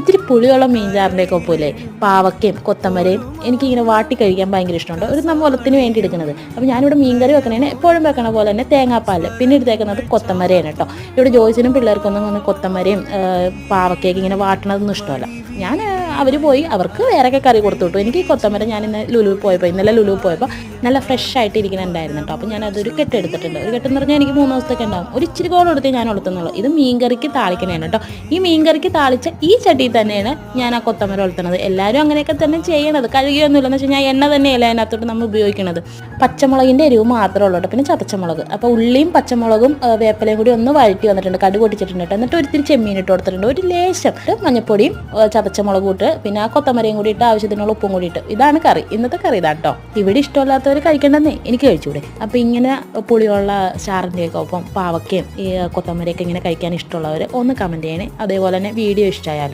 ഇത്തിരി പുളിയുള്ള മീൻചാറിന്റെയൊക്കെ പോലെ പാവക്കയും കൊത്തമരയും എനിക്കിങ്ങനെ വാട്ടി കഴിക്കാൻ ഭയങ്കര ഇഷ്ടമുണ്ട്. ഒരു നമ്മളത്തിന് വേണ്ടി എടുക്കുന്നത് അപ്പോൾ ഞാനിവിടെ മീൻകറി വെക്കണേന് എപ്പോഴും വെക്കണ പോലെ തന്നെ തേങ്ങാപ്പാൽ പിന്നെ എടുത്തേക്കുന്നത് കൊത്തമരയാണ് കേട്ടോ. ഇവിടെ ജോയിസിനും പിള്ളേർക്കൊന്നും കൊത്തമരയും പാവക്കയൊക്കെ ഇങ്ങനെ വാട്ടണതൊന്നും ഇഷ്ടമല്ല. ഞാൻ അവർ പോയി അവർക്ക് വേറെയൊക്കെ കറി കൊടുത്തു വിട്ടു എനിക്ക് കൊത്തമര ഞാൻ ഇന്ന് ലുലു പോയപ്പോൾ ഇന്നലെ ലുലു പോയപ്പോൾ നല്ല ഫ്രഷ് ആയിട്ട് ഇരിക്കുന്നുണ്ടായിരുന്നു കേട്ടോ അപ്പോൾ ഞാൻ അതൊരു കെട്ട് എടുത്തിട്ടുണ്ട്. ഒരു കെട്ടെന്ന് പറഞ്ഞാൽ എനിക്ക് മൂന്ന് ദിവസത്തേക്ക് ഉണ്ടാവും. ഒരു ഇച്ചിരി കോളം എടുത്തേ ഞാൻ ഉളുത്തുന്നുള്ളൂ. ഇത് മീൻകറിക്ക് താളിക്കണേണ് കേട്ടോ ഈ മീൻകറിക്ക് താളിച്ച ഈ ചട്ടിയിൽ തന്നെയാണ് ഞാൻ ആ കൊത്തമര ഉളുത്തുന്നത്. എല്ലാവരും അങ്ങനെയൊക്കെ തന്നെ ചെയ്യണത്. കഴുകിയൊന്നുമില്ലെന്ന് വെച്ചാൽ ഞാൻ എണ്ണ തന്നെയല്ല അതിനകത്തോട്ട് നമ്മൾ ഉപയോഗിക്കുന്നത് പച്ചമുളകിന്റെ എരിവ് മാത്രമേ ഉള്ളൂ കേട്ടോ പിന്നെ ചതച്ചമുളക്. അപ്പോൾ ഉള്ളിയും പച്ചമുളകും വേപ്പലയും കൂടി ഒന്ന് വഴറ്റി വന്നിട്ടുണ്ട്. കടുക് പൊട്ടിച്ചിട്ടുണ്ട് കേട്ടോ എന്നിട്ട് ഒരിത്തിരി ചെമ്മീൻ ഇട്ട് കൊടുത്തിട്ടുണ്ട്. ഒരു ലേശം മഞ്ഞപ്പൊടിയും ചതച്ചമുളകും ഇട്ട് പിന്നെ ആ കൊത്തമരയും കൂടി ഇട്ട് ആവശ്യത്തിനുള്ള ഉപ്പും കൂടി ഇട്ട്. ഇതാണ് കറി. ഇന്നത്തെ കറി ഇതാണ് കേട്ടോ ഇവിടെ ഇഷ്ടമില്ലാത്തവർ കഴിക്കണ്ടെന്നേ. എനിക്ക് കഴിച്ചൂടെ. അപ്പോൾ ഇങ്ങനെ പുളിയുള്ള സ്റ്റാറിന്റെയൊക്കെ ഒപ്പം പാവക്കയും ഈ കൊത്തമരയൊക്കെ ഇങ്ങനെ കഴിക്കാൻ ഇഷ്ടമുള്ളവർ ഒന്ന് കമന്റ് ചെയ്യണേ. അതേപോലെ തന്നെ വീഡിയോ ഇഷ്ടമായാലും.